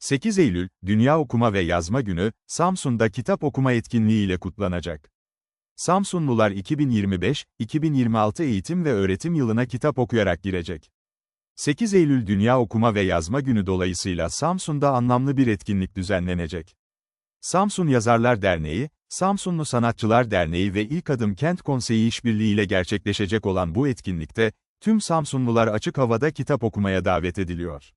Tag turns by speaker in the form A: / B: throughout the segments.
A: 8 Eylül, Dünya Okuma ve Yazma Günü, Samsun'da kitap okuma etkinliği ile kutlanacak. Samsunlular 2025-2026 eğitim ve öğretim yılına kitap okuyarak girecek. 8 Eylül Dünya Okuma ve Yazma Günü dolayısıyla Samsun'da anlamlı bir etkinlik düzenlenecek. Samsun Yazarlar Derneği, Samsunlu Sanatçılar Derneği ve İlk Adım Kent Konseyi işbirliğiyle gerçekleşecek olan bu etkinlikte, tüm Samsunlular açık havada kitap okumaya davet ediliyor.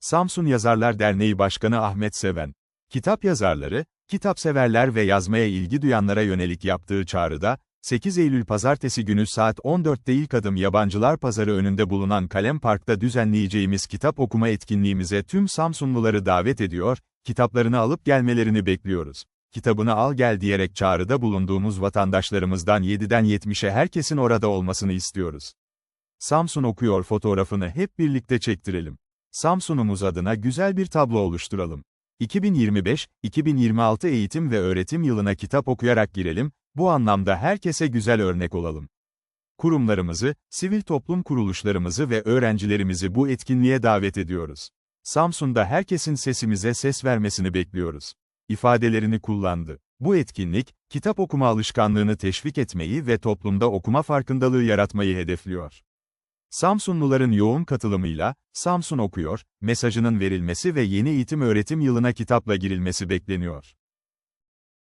A: Samsun Yazarlar Derneği Başkanı Ahmet Seven, kitap yazarları, kitapseverler ve yazmaya ilgi duyanlara yönelik yaptığı çağrıda, 8 Eylül Pazartesi günü saat 14'te ilk adım Yabancılar Pazarı önünde bulunan Kalem Park'ta düzenleyeceğimiz kitap okuma etkinliğimize tüm Samsunluları davet ediyor, kitaplarını alıp gelmelerini bekliyoruz. Kitabını al gel diyerek çağrıda bulunduğumuz vatandaşlarımızdan 7'den 70'e herkesin orada olmasını istiyoruz. Samsun okuyor fotoğrafını hep birlikte çektirelim. Samsun'umuz adına güzel bir tablo oluşturalım. 2025-2026 eğitim ve öğretim yılına kitap okuyarak girelim, bu anlamda herkese güzel örnek olalım. Kurumlarımızı, sivil toplum kuruluşlarımızı ve öğrencilerimizi bu etkinliğe davet ediyoruz. Samsun'da herkesin sesimize ses vermesini bekliyoruz. ifadelerini kullandı. Bu etkinlik, kitap okuma alışkanlığını teşvik etmeyi ve toplumda okuma farkındalığı yaratmayı hedefliyor. Samsunluların yoğun katılımıyla, Samsun okuyor, mesajının verilmesi ve yeni eğitim öğretim yılına kitapla girilmesi bekleniyor.